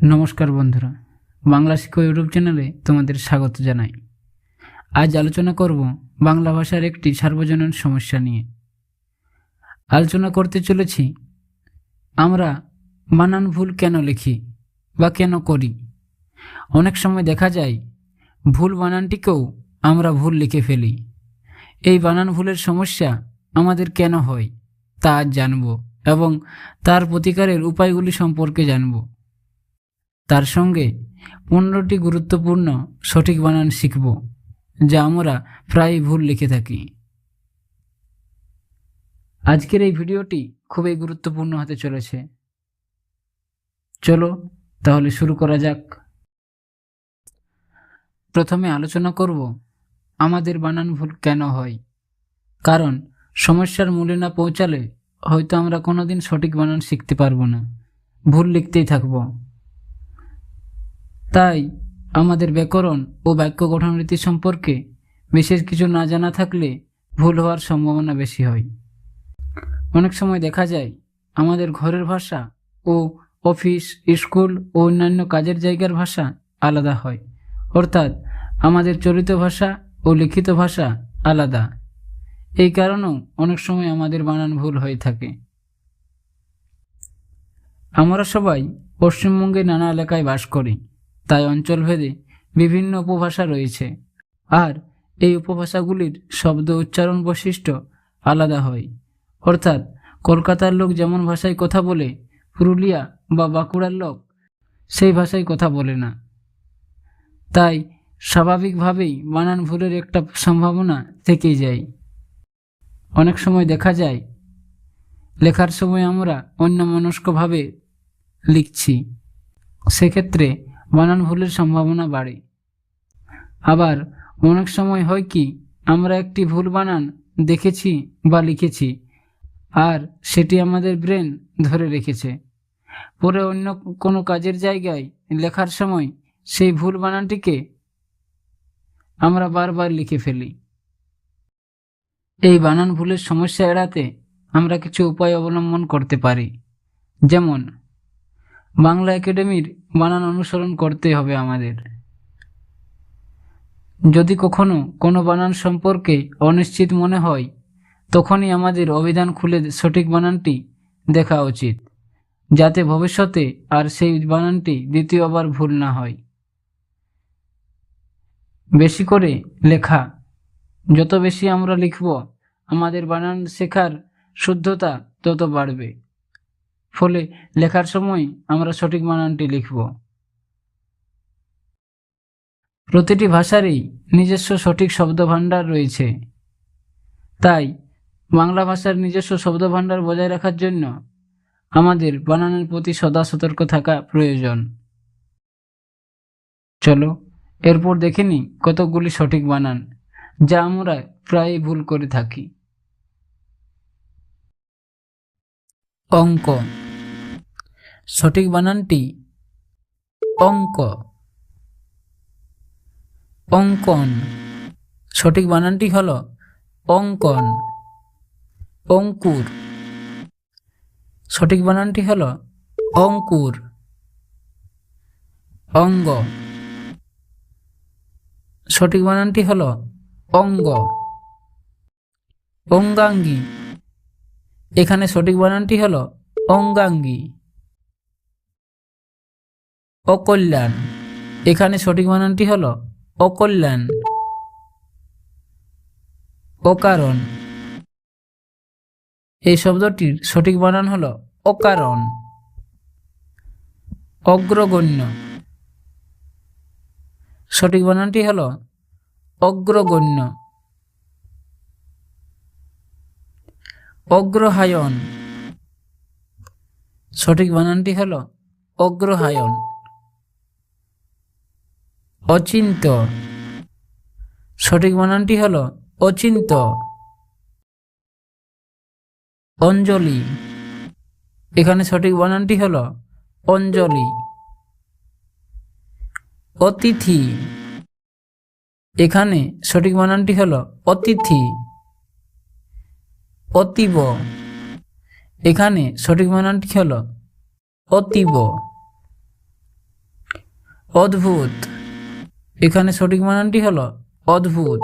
নমস্কার বন্ধুরা, বাংলা শিক্ষা ইউটিউব চ্যানেলে তোমাদের স্বাগত জানাই। আজ আলোচনা করব বাংলা ভাষার একটি সার্বজনীন সমস্যা নিয়ে। আলোচনা করতে চলেছি, আমরা বানান ভুল কেন লিখি বা কেন করি? অনেক সময় দেখা যায়, ভুল বানানটিকেও আমরা ভুল লিখে ফেলি। এই বানান ভুলের সমস্যা আমাদের কেন হয় তা আজ জানব এবং তার প্রতিকারের উপায়গুলি সম্পর্কে জানব। তার সঙ্গে পনেরোটি গুরুত্বপূর্ণ সঠিক বানান শিখব, যা আমরা প্রায় ভুল লিখে থাকি। আজকের এই ভিডিওটি খুবই গুরুত্বপূর্ণ হতে চলেছে। চলো তাহলে শুরু করা যাক। প্রথমে আলোচনা করব, আমাদের বানান ভুল কেন হয়? কারণ সমস্যার মূলে না পৌঁছালে হয়তো আমরা কোনোদিন সঠিক বানান শিখতে পারব না। ভুল লিখতেই থাকব। তাই আমাদের ব্যাকরণ ও বাক্য গঠন রীতি সম্পর্কে বিশেষ কিছু না জানা থাকলে ভুল হওয়ার সম্ভাবনা বেশি হয়। অনেক সময় দেখা যায় আমাদের ঘরের ভাষা ও অফিস, স্কুল ও অন্যান্য কাজের জায়গার ভাষা আলাদা হয়। অর্থাৎ আমাদের চলিত ভাষা ও লিখিত ভাষা আলাদা। এই কারণেও অনেক সময় আমাদের বানান ভুল হয়ে থাকে। আমরা সবাই পশ্চিমবঙ্গের নানা এলাকায় বাস করি। তাই অঞ্চলভেদে বিভিন্ন উপভাষা রয়েছে। আর এই উপভাষাগুলির শব্দ উচ্চারণ বৈশিষ্ট্য আলাদা হয়। অর্থাৎ কলকাতার লোক যেমন ভাষায় কথা বলে, পুরুলিয়া বা বাঁকুড়ার লোক সেই ভাষায় কথা বলে না। তাই স্বাভাবিকভাবেই বানান ভুলের একটা সম্ভাবনা থেকেই যায়। অনেক সময় দেখা যায়, লেখার সময় আমরা অন্যমনস্কভাবে লিখছি। সেক্ষেত্রে বানান ভুলের সম্ভাবনা বাড়ে। আবার অনেক সময় হয় কি, আমরা একটি ভুল বানান দেখেছি বা লিখেছি, আর সেটি আমাদের ব্রেন ধরে রেখেছে। পরে অন্য কোনো কাজের জায়গায় লেখার সময় সেই ভুল বানানটিকে আমরা বারবার লিখে ফেলি। এই বানান ভুলের সমস্যা এড়াতে আমরা কিছু উপায় অবলম্বন করতে পারি। যেমন, বাংলা একাডেমির বানান অনুসরণ করতে হবে আমাদের। যদি কখনো কোনো বানান সম্পর্কে অনিশ্চিত মনে হয়, তখনই আমাদের অভিধান খুলে সঠিক বানানটি দেখা উচিত, যাতে ভবিষ্যতে আর সেই বানানটি দ্বিতীয়বার ভুল না হয়। বেশি করে লেখা। যত বেশি আমরা লিখব, আমাদের বানান শেখার শুদ্ধতা তত বাড়বে। ফলে লেখার সময় আমরা সঠিক বানানটি লিখব। প্রতিটি ভাষারই নিজস্ব সঠিক শব্দভাণ্ডার রয়েছে। তাই বাংলা ভাষার নিজস্ব শব্দভাণ্ডার বজায় রাখার জন্য আমাদের বানানের প্রতি সদা সতর্ক থাকা প্রয়োজন। চলো, এরপর দেখে নিই কতকগুলি সঠিক বানান, যা আমরা প্রায়ই ভুল করে থাকি। অঙ্ক সঠিক বানানটি অঙ্ক অঙ্কন সঠিক বানানটি হলো অঙ্কন অঙ্কুর সঠিক বানানটি হলো অঙ্কুর। অঙ্গ। সঠিক বানানটি হলো অঙ্গ। অঙ্গাঙ্গী এখানে সঠিক বানানটি হলো অঙ্গাঙ্গী। অকল্যাণ। এখানে সঠিক বানানটি হলো অকল্যাণ। অকারণ। এই শব্দটির সঠিক বানান হলো অকারণ। অগ্রগণ্য। সঠিক বানানটি হল অগ্রগণ্য। অগ্রহায়ণ। সঠিক বানানটি হলো অগ্রহায়ণ। অচিন্ত। সঠিক বানানটি হলো অচিন্ত। অঞ্জলি। এখানে সঠিক বানানটি হলো অঞ্জলি। অতিথি। এখানে সঠিক বানানটি হল অতিথি। অতীব। এখানে সঠিক বানানটি হল অতীব। অদ্ভুত। এখানে সঠিক মানানটি হলো অদ্ভুত।